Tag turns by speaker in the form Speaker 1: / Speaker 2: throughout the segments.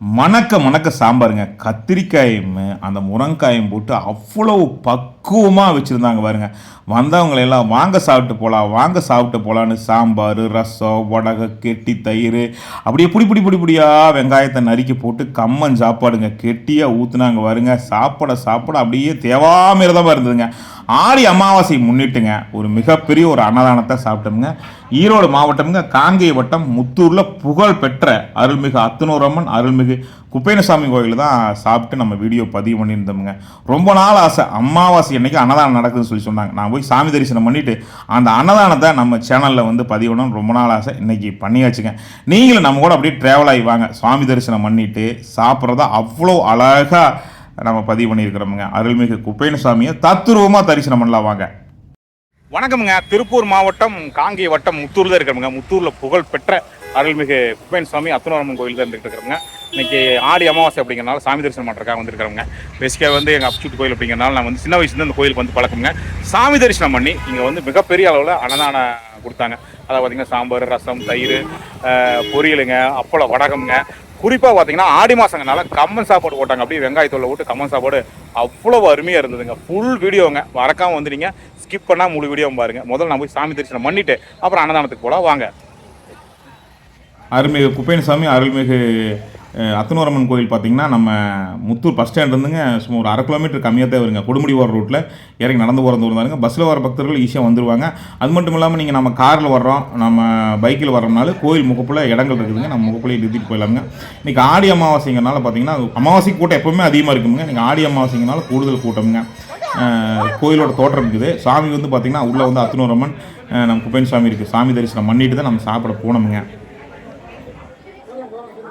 Speaker 1: மணக்க மணக்க சாம்பாருங்க. கத்திரிக்காயும் அந்த முருங்காயும் போட்டு அவ்வளவு பக்குவமாக வச்சுருந்தாங்க பாருங்க. வந்தவங்களை எல்லாம் வாங்க சாப்பிட்டு போகலாம் வாங்க சாப்பிட்டு போகலான்னு சாம்பார் ரசம் வடகை கெட்டி தயிர் அப்படியே பிடி பிடி பிடி பிடியாக வெங்காயத்தை நறுக்கி போட்டு கம்மன் சாப்பாடுங்க. கெட்டியாக ஊற்றுனாங்க பாருங்க. சாப்பிட சாப்பிட அப்படியே தேவாமிரதமாக இருந்ததுங்க. ஆடி அமாவாசை முன்னிட்டுங்க ஒரு மிகப்பெரிய ஒரு அன்னதானத்தை சாப்பிட்டோம்ங்க. ஈரோடு மாவட்டம்ங்க காங்கேய வட்டம் முத்தூரில் புகழ் பெற்ற அருள்மிகு அத்துனூரம்மன் அருள்மிகு குப்பேனசாமி கோயில் தான் சாப்பிட்டு நம்ம வீடியோ பதிவு பண்ணியிருந்தோம்ங்க. ரொம்ப நாள் ஆசை அமாவாசை அன்னைக்கு அன்னதானம் நடக்குதுன்னு சொல்லி சொன்னாங்க. நான் போய் சாமி தரிசனம் பண்ணிவிட்டு அந்த அன்னதானத்தை நம்ம சேனலில் வந்து பதிவு பண்ணணும்னு ரொம்ப நாள் ஆசை. இன்னைக்கு பண்ணியாச்சுங்க. நீங்களும் நம்ம கூட அப்படியே ட்ராவல் ஆகி வாங்க. சுவாமி தரிசனம் பண்ணிவிட்டு சாப்பிட்றதா அவ்வளோ அழகாக நம்ம பதிவு பண்ணியிருக்கிறோமுங்க. அருள்மிகு குப்பேனசாமியை தத்துருவமாக தரிசனம் பண்ணலாம் வாங்க. வணக்கமுங்க. திருப்பூர் மாவட்டம் காங்கேய வட்டம் முத்தூரில் தான் இருக்கிறோமுங்க. முத்தூரில் புகழ் பெற்ற அருள்மிகு குப்பேன் சாமி அத்துணாரம்மன் கோயில் தான் இருந்துட்டு இருக்கிறோங்க இன்னைக்கு ஆடி அமாவாசை அப்படிங்கிறனால சாமி தரிசனம் பண்ணுறக்காக வந்திருக்கிறோங்க பேசிக்காக வந்து எங்கள் அப்சூட் கோயில் அப்படிங்கிறனால நான் வந்து சின்ன வயசுலேருந்து அந்த கோயிலுக்கு வந்து பழக்கமுங்க. சாமி தரிசனம் பண்ணி இங்கே வந்து மிகப்பெரிய அளவில் அன்னதானம் கொடுத்தாங்க. அதாவது பார்த்தீங்கன்னா சாம்பார் ரசம் தயிர் பொரியலுங்க அப்பளம் வடகம்ங்க. குறிப்பாக பார்த்தீங்கன்னா ஆடி மாதங்கனால கம்மன் சாப்பாடு போட்டாங்க. அப்படியே வெங்காயத்தோலை விட்டு கம்மன் சாப்பாடு அவ்வளோ அருமையாக இருந்ததுங்க. ஃபுல் வீடியோங்க மறக்காமல் வந்து ஸ்கிப் பண்ணால் முழு வீடியோவும் பாருங்கள் முதல்ல நான் போய் சாமி தரிசனம் பண்ணிட்டு அப்புறம் அன்னதானத்துக்கு போகலாம் வாங்க. அருள்மிகு சாமி அருள்மிகு அத்தனூரம்மன் கோயில் பார்த்தீங்கன்னா நம்ம முத்தூர் பஸ் ஸ்டாண்ட் இருந்துங்க. சும்மா ஒரு அரை கிலோமீட்டர் கம்மியாக தான் வருங்க. கொடுமுடி போகிற ரூட்டில் இறங்கி நடந்து போகிறது இருந்தாருங்க பஸ்ஸில் வர பக்தர்கள் ஈஸியாக வந்துடுவாங்க அது மட்டும் இல்லாமல் நீங்கள் நம்ம காரில் வர்றோம். நம்ம பைக்கில் வர்றோம்னாலும் கோயில் முகப்பில் இடங்கள் இருக்குதுங்க. நம்ம முகப்பில் நிறுத்திட்டு போயிடலாமுங்க. இன்றைக்கி ஆடி அமாவாசைங்கிறனால பார்த்தீங்கன்னா அமாவாசை கூட்டம் எப்போவுமே அதிகமாக இருக்குங்க நீங்கள் ஆடி அமாவாசைங்கிறனால கூடுதல் கூட்டம்ங்க. கோயிலோட தோற்றம் இருக்குது. சாமி வந்து பார்த்திங்கன்னா உள்ளே வந்து அத்தனூரம்மன் நம்ம குப்பேன் சாமி இருக்குது சாமி தரிசனம் பண்ணிட்டு தான் நம்ம சாப்பிட போனோமுங்க.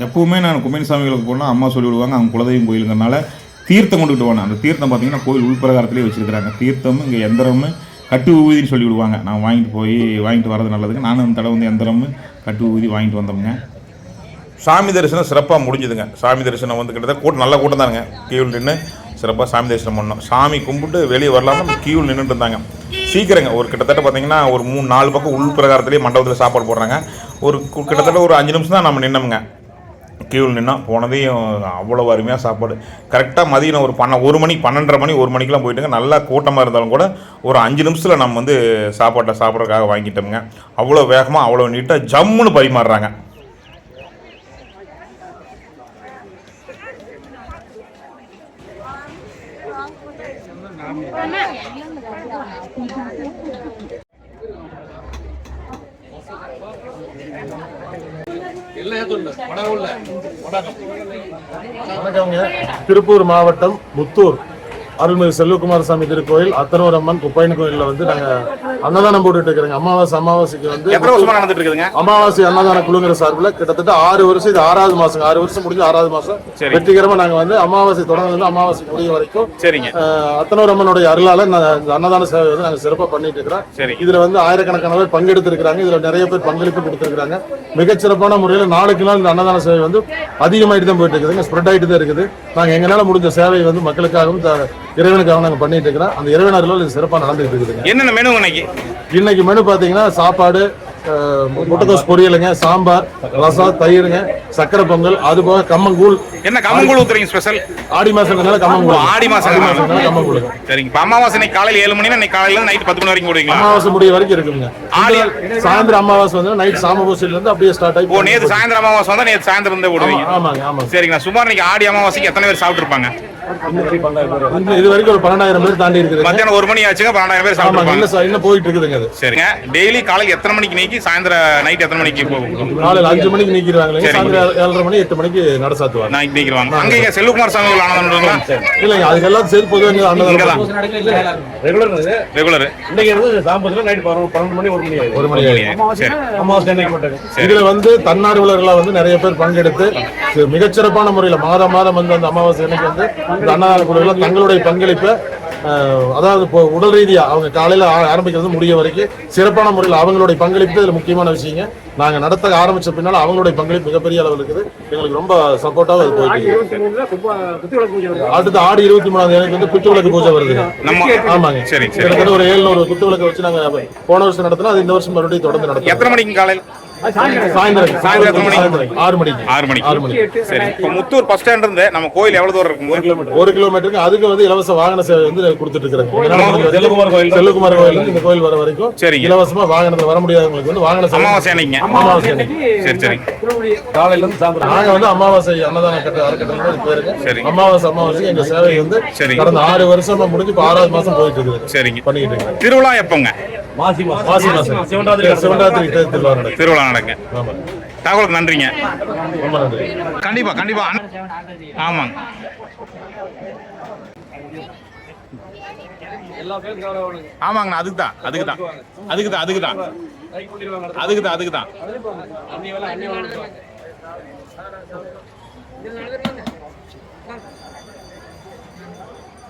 Speaker 1: எப்பவுமே நான் கும்பேனி சாமிகளுக்கு போனால் அம்மா சொல்லி விடுவாங்க அவங்க குலதெய்வம் கோயிலுங்கிறனால தீர்த்தம் கொண்டுகிட்டு போனேன் அந்த தீர்த்தம் பார்த்தீங்கன்னா கோயில் உள்பிரகாரத்திலே வச்சுருக்கிறாங்க. தீர்த்தம் இங்கே எந்திரமும் கட்டு ஊதின்னு சொல்லி விடுவாங்க. நான் வாங்கிட்டு போய் வாங்கிட்டு வரது நல்லதுங்க நானும் அந்த தடவை வந்து எந்திரமும் கட்டு ஊதி வாங்கிட்டு வந்தோம்ங்க. சாமி தரிசனம் சிறப்பாக முடிஞ்சுதுங்க. சாமி தரிசனம் வந்து கிட்டத்தட்ட கூட்டம் நல்ல கூட்டம் தானுங்க. கியூவில் நின்று சிறப்பாக சாமி தரிசனம் பண்ணோம். சாமி கும்பிட்டு வெளியே வரலாம்னு கியூவில் நின்றுட்டு இருந்தாங்க. சீக்கிரங்க. ஒரு கிட்டத்தட்ட பார்த்தீங்கன்னா ஒரு மூணு நாலு பக்கம் உள் பிரகாரத்திலேயே மண்டபத்தில் சாப்பாடு போடுறாங்க. ஒரு கு- கிட்டத்தட்ட ஒரு அஞ்சு நிமிஷம் தான் நம்ம நின்னோமுங்க. கியூவில் நின்னா போனதையும் அவ்வளோ அருமையாக சாப்பாடு. கரெக்டாக மதியம் ஒரு பன்ன ஒரு மணி பன்னெண்டரை மணி ஒரு மணிக்கெலாம் போயிட்டுங்க. நல்லா கூட்டமாக இருந்தாலும் கூட ஒரு அஞ்சு நிமிஷத்தில் நம்ம வந்து சாப்பாட்டை சாப்பிட்றதுக்காக வாங்கிட்டோமுங்க. அவ்வளோ வேகமாக அவ்வளோ நீட்டாக ஜம்முன்னு பரிமாறுறாங்க.
Speaker 2: வணக்கம்ங்க. திருப்பூர் மாவட்டம் முத்தூர். அருள்மிகு செல்வகுமார சாமி திருக்கோயில் அத்தனூர் அம்மன் குப்பையன் கோயிலில் வந்து நாங்கள் அன்னதானம் போட்டுட்டு இருக்கிறோங்க. அமாவாசை அமாவாசைக்கு வந்து
Speaker 1: எத்தனை வருஷமா நடந்துட்டு இருக்குதுங்க?
Speaker 2: அமாவாசை அன்னதான குழுங்கிற சார்பில் கிட்டத்தட்ட ஆறு வருஷம் இது ஆறாவது மாசம் ஆறு வருஷம் முடிஞ்சு ஆறாவது மாசம். வெற்றிகரமா நாங்க வந்து அமாவாசை தொடர்ந்து வந்து அமாவாசை முடிய வரைக்கும்
Speaker 1: சரிங்க.
Speaker 2: அத்தனூர் அம்மனுடைய அருளால அன்னதான சேவை வந்து நாங்க சிறப்பா பண்ணிட்டு இருக்கிறோம். இதுல வந்து ஆயிரக்கணக்கான பேர் பங்கெடுத்திருக்கிறாங்க. இதுல நிறைய பேர் பங்களிப்பு கொடுத்திருக்காங்க மிகச்சிறப்பான முறையில் நாளுக்கு நாள் இந்த அன்னதான சேவை வந்து அதிகமாயிட்டு தான் போயிட்டு இருக்குதுங்க. ஸ்ப்ரெட் ஆயிட்டு தான் இருக்குது. நாங்க எங்களால முடிஞ்ச சேவை வந்து மக்களுக்காகவும் இறைவனுக்காகவும் நாங்க பண்ணிட்டு இருக்கிறோம். அந்த இறைவன் அருளால் இது சிறப்பா நடந்துட்டு இருக்குதுங்க.
Speaker 1: என்னென்ன மெனு இன்னைக்கு
Speaker 2: இன்னைக்கு மெனு பாத்தீங்கன்னா சாப்பாடு அஹ், முட்டைக்கோஸ் பொரியலுங்க சாம்பார் ரசம் தயிருங்க சக்கரை பொங்கல் அது போக கம்மங்கூழ்.
Speaker 3: என்ன கம்மங்கூழ் ஊத்துறீங்க ஸ்பெஷல்
Speaker 2: ஆடி மாசம்னால கம்மங்கூழ்.
Speaker 3: ஆடி மாசம்
Speaker 2: ஆடி மாசம்னால கம்மங்கூழுங்க
Speaker 3: சரிங்க. இப்போ அமாவாசை இன்னைக்கு காலையில் ஏழு மணினா இன்னைக்கு காலையில நைட் பத்து மணி வரைக்கும் போடுவீங்களா?
Speaker 2: அமாவாசை முடிய வரைக்கும் இருக்குங்க.
Speaker 3: ஆடி
Speaker 2: சாயந்தரம் அமாவாசை வந்து நைட் சாமபூசில இருந்து அப்படியே ஸ்டார்ட் ஆகி
Speaker 3: ஓ நேத்து சாயந்தரம் அமாவாசை வந்தா நேத்து சாயந்தரம் இருந்தே போடுவீங்க.
Speaker 2: ஆமாங்க ஆமாங்க.
Speaker 3: சரிங்கண்ணா சுமார் இன்னைக்கு ஆடி அமாவாசைக்கு எத்தனை பேர் சாப்பிட்டுருப்பாங்க?
Speaker 2: இந்த- இது வரைக்கும் ஒரு பன்னெண்டாயிரம் பேர் தாண்டி இருக்குதுங்க
Speaker 3: மத்தியானம் ஒரு மணி ஆச்சுங்க பன்னெண்டாயிரம் பேர் சாப்பிட்டுருப்பாங்க
Speaker 2: இன்னும் போயிட்டு இருக்குதுங்க அது.
Speaker 3: சரிங்க. டெய்லி காலையில் எத்தனை மணிக்கு நீக்கி சாயந்தரம் நைட் எத்தனை மணிக்கு போகும்?
Speaker 2: காலையில அஞ்சு மணிக்கு நீக்கிடுவாங்க
Speaker 3: சரிங்க.
Speaker 2: சாயந்தரம் ஏழரை மணி எட்டு மணிக்கு நட சாத்துவாங்க.
Speaker 3: நைட் நீக்கிடுவாங்க. அங்க இங்க செல்வகுமார் சாமி ஆனந்தங்களா
Speaker 2: இல்லைங்க அதுக்கு எல்லாம் சேர்த்து பொதுவாக அன்னதானம்
Speaker 4: ரெகுலர் இது.
Speaker 3: ரெகுலர்
Speaker 4: இன்னைக்கு இருந்து சாம்பத்துல நைட் பன்னெண்டு மணி ஒரு மணி
Speaker 2: ஒரு மணி ஆயிடும்
Speaker 3: சரி.
Speaker 4: அமாவாசை அன்னைக்கு மட்டும்
Speaker 2: இதுல வந்து தன்னார்வலர்களா வந்து நிறைய பேர் பங்கெடுத்து மிகச்சிறப்பான முறையில மாதம் மாதம் வந்து அந்த அமாவாசை அன்னைக்கு வந்து இந்த அன்னதான குழுவில் தங்களுடைய பங்களிப்பை அதாவது இப்போ உடல் ரீதியா அவங்க காலையில ஆரம்பிக்கிறது முடிய வரைக்கும் சிறப்பான முறையில் அவங்களுடைய பங்களிப்பு இதுல முக்கியமான விஷயங்க. நாங்க நடத்த ஆரம்பிச்ச பின்னால அவங்களுடைய பங்களிப்பு மிகப்பெரிய அளவில் இருக்குது. எங்களுக்கு ரொம்ப சப்போர்ட்டாக அது போயிட்டு. அடுத்த ஆடி இருபத்தி மூணாம் தேதி வந்து குத்து விளக்கு பூஜை வருது. ஆமாங்க.
Speaker 3: சரி.
Speaker 2: கிட்டத்தட்ட ஒரு ஏழுநூறு குத்து விளக்கு வச்சு நாங்க போன வருஷம் நடத்தினா அது இந்த வருஷம் மறுபடியும் தொடர்ந்து நடத்துறோம்.
Speaker 3: எத்தனை மணிக்கு காலையில்?
Speaker 2: சாயந்தரம்.
Speaker 3: சாயந்தரம்.
Speaker 2: ஆறு மணிக்கு.
Speaker 3: ஆறு மணிக்கு.
Speaker 2: ஆறு மணிக்கு.
Speaker 3: சரி. இப்போ முத்தூர் பஸ் ஸ்டாண்ட் இருந்து நம்ம கோயில் எவ்வளவு தூரம் இருக்கும்
Speaker 2: ஒரு கிலோமீட்டருக்கு அதுக்கு வந்து இலவச வாகன சேவை வந்து கொடுத்துட்டு இருக்கிறாங்க
Speaker 4: செல்வகுமார் கோயில்.
Speaker 2: செல்லுக்குமார் கோயில் இந்த கோயில் வர வரைக்கும்
Speaker 3: சரிங்க.
Speaker 2: இலவசமா வாகனத்துல வர முடியாதவங்களுக்கு வந்து வாகன
Speaker 3: அமாவாசை
Speaker 2: அமாவாசை அன்னைக்கு.
Speaker 3: சரி சரி.
Speaker 4: காலையில இருந்து
Speaker 2: நாங்க வந்து அமாவாசை அன்னதான கட்ட அறக்கட்டளை பேருங்க
Speaker 3: சரி.
Speaker 2: அமாவாசை அமாவாசை எங்க சேவை வந்து
Speaker 3: சரி.
Speaker 2: கடந்த ஆறு வருஷமா முடிஞ்சு இப்ப ஆறாவது மாசம் போயிட்டு இருக்குது.
Speaker 3: சரிங்க.
Speaker 2: பண்ணிட்டு இருக்கோம்
Speaker 3: திருவிழா எப்போங்க?
Speaker 4: மாசி மாசம்
Speaker 2: மாசி மாசம்
Speaker 4: சிவராத்திரி
Speaker 2: சிவராத்திரி திருவிழா
Speaker 3: திருவிழா நடங்க
Speaker 2: ஆமா
Speaker 3: தகவலுக்கு நன்றிங்க
Speaker 2: ரொம்ப நன்றி
Speaker 3: கண்டிப்பா கண்டிப்பா ஆமாங்க ஆமாங்கண்ணா அதுக்கு தான் அதுக்கு தான் அதுக்கு தான் அதுக்கு தான் அதுக்கு தான் அதுக்கு தான்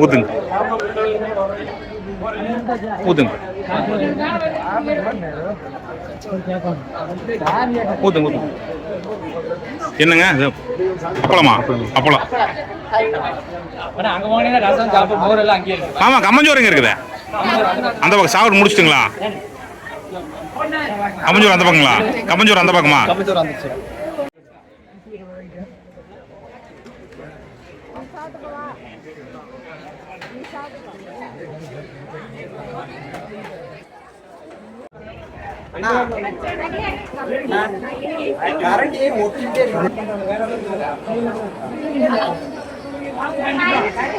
Speaker 3: ஊத்துங்க ஊத்துங்க ஊத்துங்க ஊத்துங்க என்னங்க? இது அப்பளமா? அப்பளம்.
Speaker 5: அங்க போனீங்கன்னா
Speaker 3: கம்மஞ்சோறுங்க இருக்குதே. அந்த பக்கம் சாப்பிட்டு முடிச்சிட்டுங்களா? கம்மஞ்சோறு அந்த பக்கங்களா? கம்மஞ்சோறு அந்த பக்கமா?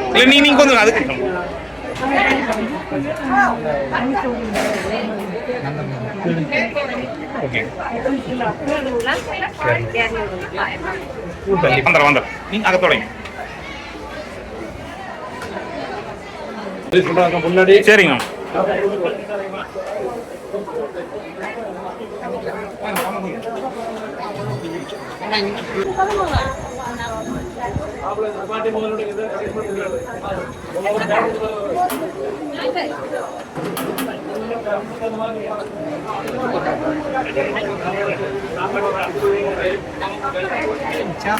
Speaker 3: இல்ல நீ நீங்க கொஞ்சம் அதுக்கு. ஓகே வந்துடுறேன் வந்துடுறேன் நீங்க அதை தொடங்க
Speaker 4: சொல்றாங்க முன்னாடி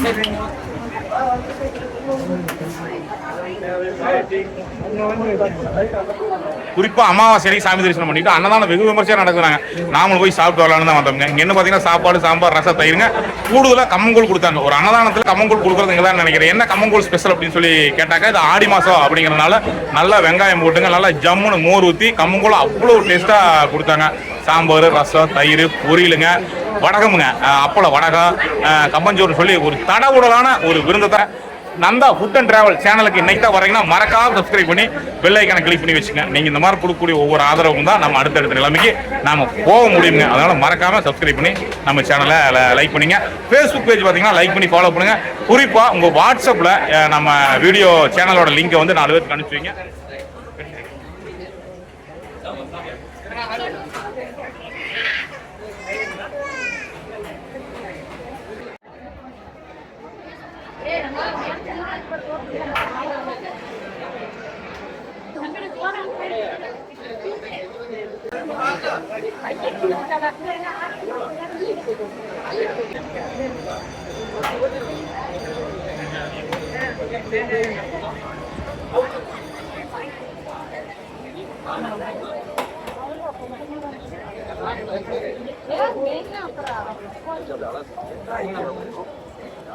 Speaker 3: சரிங்க குறிப்பா அமாவாசை சாமி தரிசனம் பண்ணிட்டு அன்னதானம் வெகு விமர்சையா நடக்குறாங்க நாமளும் போய் சாப்பிட்டு வரலான்னு தான் வந்தோம். இங்க என்ன பாத்தீங்கன்னா சாப்பாடு சாம்பார் ரசம் தயிருங்க. கூடுதலா கம்மங்கூழ் கொடுத்தாங்க. ஒரு அன்னதானத்துல கம்மங்கூழ் கொடுக்குறதுங்க தான் நினைக்கிறேன் என்ன கம்மங்கூழ் ஸ்பெஷல் அப்படின்னு சொல்லி கேட்டாக்கா இது ஆடி மாசம் அப்படிங்கறதுனால நல்லா வெங்காயம் போட்டுங்க நல்லா ஜம்முன்னு மோர் ஊத்தி கம்மங்கூழ் அவ்வளவு டேஸ்டா கொடுத்தாங்க. சாம்பார் ரசம் தயிர் பொரியலுங்க. வடகமுங்க. அப்பளம் வடகம் அஹ் கம்பஞ்சோறு சொல்லி ஒரு தடவுடலான ஒரு விருந்தத்தை நந்தா ஃபுட் அண்ட் டிராவல் சேனலுக்கு இன்னைக்கு தான் வரீங்கன்னா மறக்காம சப்ஸ்கிரைப் பண்ணி பெல் ஐக்கானை கிளிக் பண்ணி வச்சுங்க. நீங்க இந்த மாதிரி கொடுக்கக்கூடிய ஒவ்வொரு ஆதரவும் தான் நம்ம அடுத்தடுத்த நிலைமைக்கு நாம் போக முடியுங்க அதனால மறக்காம சப்ஸ்கிரைப் பண்ணி நம்ம சேனலை லைக் பண்ணுங்க. ஃபேஸ்புக் பேஜ் பார்த்தீங்கன்னா லைக் பண்ணி ஃபாலோ பண்ணுங்க. குறிப்பா உங்க வாட்ஸ்அப்ல நம்ம வீடியோ சேனலோட லிங்கை வந்து நாலு பேருக்கு Gracias.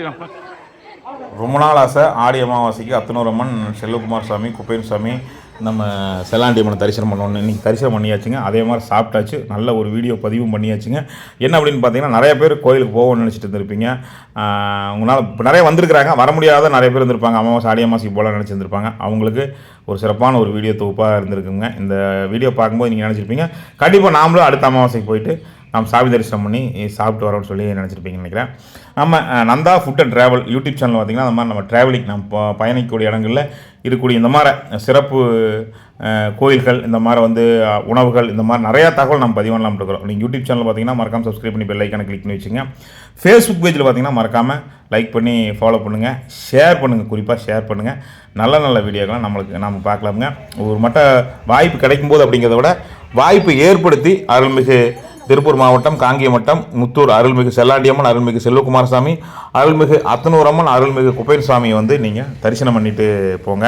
Speaker 4: நம்ம
Speaker 1: ரொம்ப நாள் ஆசை. ஆடி அமாவாசைக்கு அத்தனூரம்மன் செல்வகுமார் சாமி குப்பையன் சாமி நம்ம செல்லாண்டியம்மனை தரிசனம் பண்ணோன்னு இன்றைக்கி தரிசனம் பண்ணியாச்சுங்க. அதே மாதிரி சாப்பிட்டாச்சு. நல்ல ஒரு வீடியோ பதிவும் பண்ணியாச்சுங்க. என்ன அப்படின்னு பார்த்தீங்கன்னா நிறைய பேர் கோயிலுக்கு போகணும்னு நினச்சிட்டு இருந்திருப்பீங்க. உங்களால் இப்போ நிறைய வந்திருக்கிறாங்க. வர முடியாத நிறைய பேர் இருந்திருப்பாங்க அமாவாசை ஆடி அமாவாசைக்கு போல நினச்சிருந்துருப்பாங்க அவங்களுக்கு ஒரு சிறப்பான ஒரு வீடியோ தொகுப்பாக இருந்திருக்குங்க. இந்த வீடியோ பார்க்கும்போது நீங்கள் நினச்சிருப்பீங்க. கண்டிப்பாக நாமளும் அடுத்த அமாவாசைக்கு போயிட்டு நாம் சாமி தரிசனம் பண்ணி சாப்பிட்டு வரோம்னு சொல்லி நினச்சிருப்பீங்கன்னு நினைக்கிறேன். நம்ம Nandha food and travel YouTube channel பார்த்திங்கன்னா அந்த மாதிரி நம்ம ட்ராவலிங் நம்ம பயணிக்கக்கூடிய இடங்களில் இருக்கக்கூடிய இந்த மாதிரி சிறப்பு கோயில்கள் இந்த மாதிரி வந்து உணவுகள் இந்த மாதிரி நிறையா தகவல் நம்ம பதிவு பண்ணலாம் இருக்கிறோம். நீங்கள் யூடியூப் சேனல் பார்த்தீங்கன்னா மறக்காமல் சப்ஸ்கிரைப் பண்ணி பெல் ஐக்கான கிளிக் பண்ணி வச்சுங்க. ஃபேஸ்புக் பேஜில் பார்த்தீங்கன்னா மறக்காமல் லைக் பண்ணி ஃபாலோ பண்ணுங்கள் ஷேர் பண்ணுங்கள் குறிப்பாக ஷேர் பண்ணுங்கள் நல்ல நல்ல வீடியோக்கெல்லாம் நம்மளுக்கு நம்ம பார்க்கலாமுங்க. ஒரு மட்ட வாய்ப்பு கிடைக்கும்போது அப்படிங்கிறத விட வாய்ப்பு ஏற்படுத்தி அருள்மிகு திருப்பூர் மாவட்டம் காங்கியமட்டம் முத்தூர் அருள்மிகு செல்லாண்டியம்மன் அருள்மிகு செல்வகுமாரசாமி அருள்மிகு அத்தனூரம்மன் அருள்மிகு குப்பையன் சாமியை வந்து நீங்கள் தரிசனம் பண்ணிட்டு போங்க.